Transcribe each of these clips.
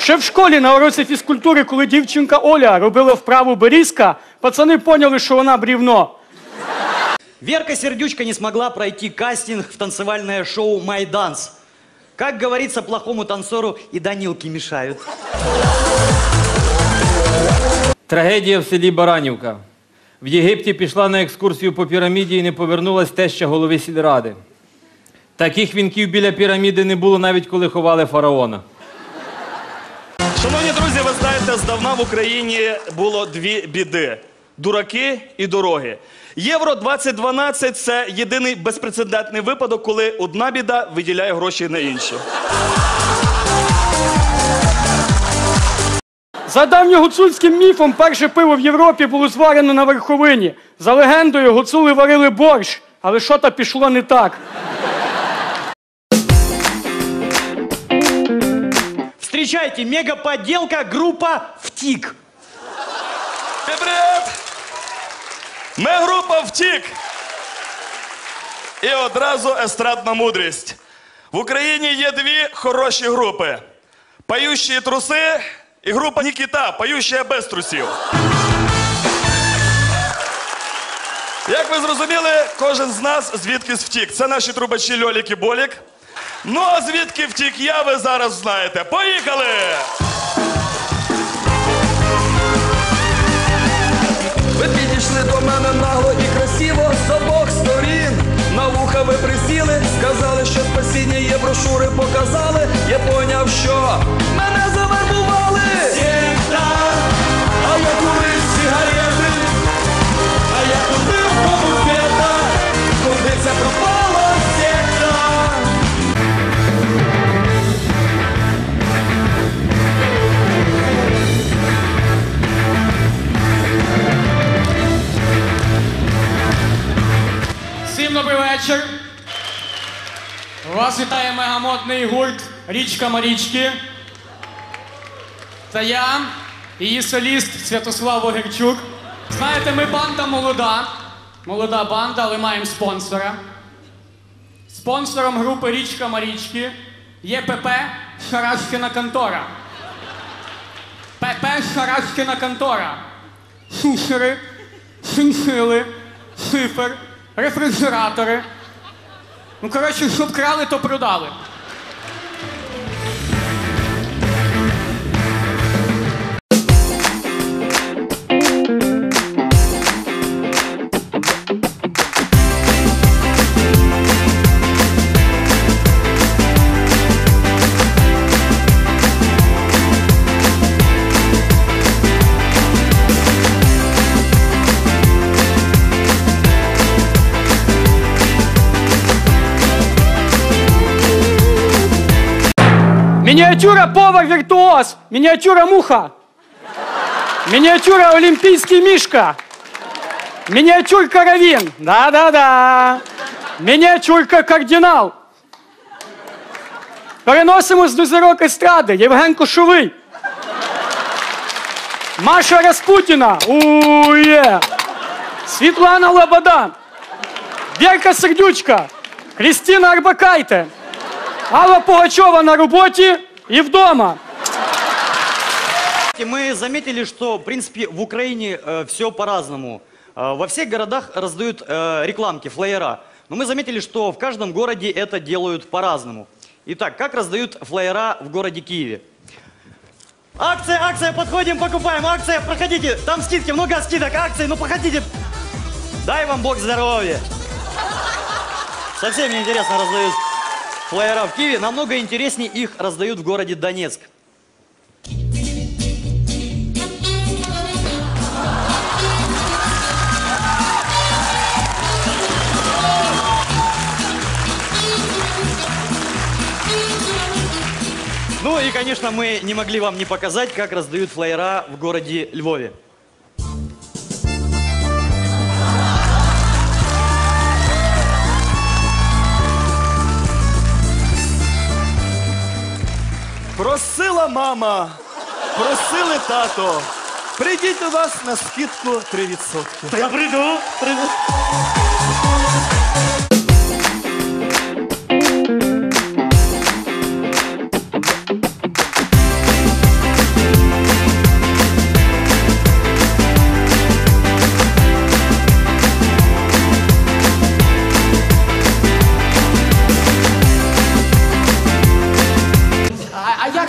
Ще в школі на уроці фізкультури, коли дівчинка Оля робила вправу берізка, пацани поняли, що вона брівно. Верка Сердючка не смогла пройти кастинг в танцевальное шоу «Майданс». Как говорится, плохому танцору и Данилки мешают. Трагедія в селі Баранівка. В Єгипті пішла на екскурсію по піраміді і не повернулась теща голови сільради. Таких вінків біля піраміди не було навіть коли ховали фараона. Знаєте, здавна в Україні було дві біди: дураки і дороги. Євро 2012 це єдиний безпрецедентний випадок, коли одна біда виділяє гроші на інші. За давньогуцульським міфом, перше пиво в Європі було зварено на верховині. За легендою, гуцули варили борщ, але що то пішло не так. Встречайте, мегаподделка группа «Втик». Привіт! Ми група втік. І одразу естрадна мудрість. В Україні є дві хороші групи: Пающі труси і група Нікіта, поюща без трусів. Як ви зрозуміли, кожен з нас звідкись втік. Це наші трубачі Льолік і Болік. Ну а звідки втік я, ви зараз знаєте. Поїхали! Ви підійшли до мене нагло і красиво з обох сторін. На вуха ви присіли, сказали, що спасіння є, брошури показали. Я поняв, що мене завербували. Секта, а я курив сигарети, вечір. Вас вітає мегамодний гурт Річка Марічки. Та я, її соліст Святослав Огерчук. Знаєте, ми банда молода. Молода банда, але маємо спонсора. Спонсором групи Річка Марічки є ПП Шарашкіна контора. ПП Шарашкіна контора. Шушери, шиншили, шифер, рефрижератори. Ну, коротше, щоб крали, то продали. Мініатюра повар віртуоз, мініатюра муха, мініатюра олімпійський мішка, мініатюрка равін, да-да-да, мініатюрка кардинал. Переносимось до зірок естради, Євген Кошовий. Маша Распутіна, ує. Світлана Лобода, Вірка Сердючка, Крістіна Арбакайте. Алла Пугачева на роботі і вдома. Мы заметили, что, в принципе, в Украине все по-разному. Э, во всех городах раздают э, рекламки, флеера. Но мы заметили, что в каждом городе это делают по-разному. Итак, как раздают флеера в городе Киеве? Акция, акция, подходим, покупаем, акция, проходите, там скидки, много скидок, акции, ну проходите. Дай вам Бог здоровья. Совсем неинтересно раздают флеера в Киеве, намного интереснее их раздают в городе Донецк. Ну и, конечно, мы не могли вам не показать, как раздают флеера в городе Львове. Просила мама, просили тато. Прийдіть до нас на скидку 3%. Та я прийду, приду.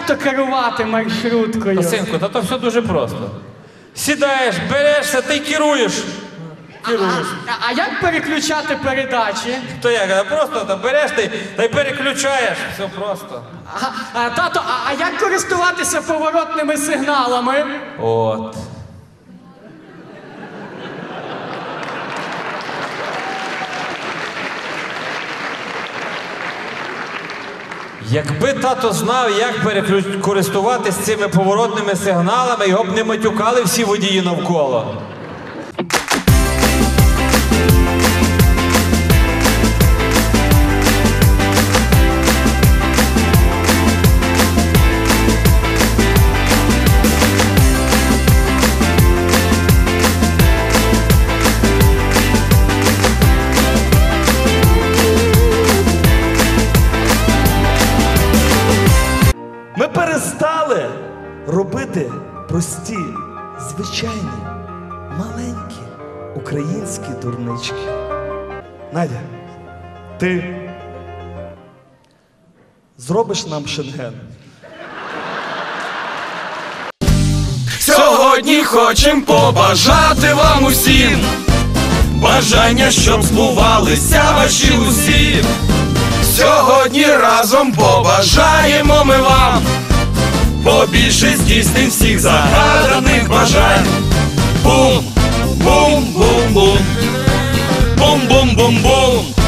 То керувати маршруткою? Синку, та то все дуже просто. Сідаєш, берешся, ти керуєш. Керуєш. А, а як переключати передачі? То як, а просто та береш ти та й переключаєш. Все просто. А, а, тато, а, а як користуватися поворотними сигналами? От. Якби тато знав, як користуватись цими поворотними сигналами, його б не матюкали всі водії навколо. Робити прості, звичайні, маленькі українські дурнички. Надя, ти зробиш нам шенген? Сьогодні хочем побажати вам усім бажання, щоб збувалися ваші усі. Сьогодні разом побажаємо ми вам побільше здійсним всіх загаданих бажань. Бум, бум, бум, бум, бум, бум, бум, бум.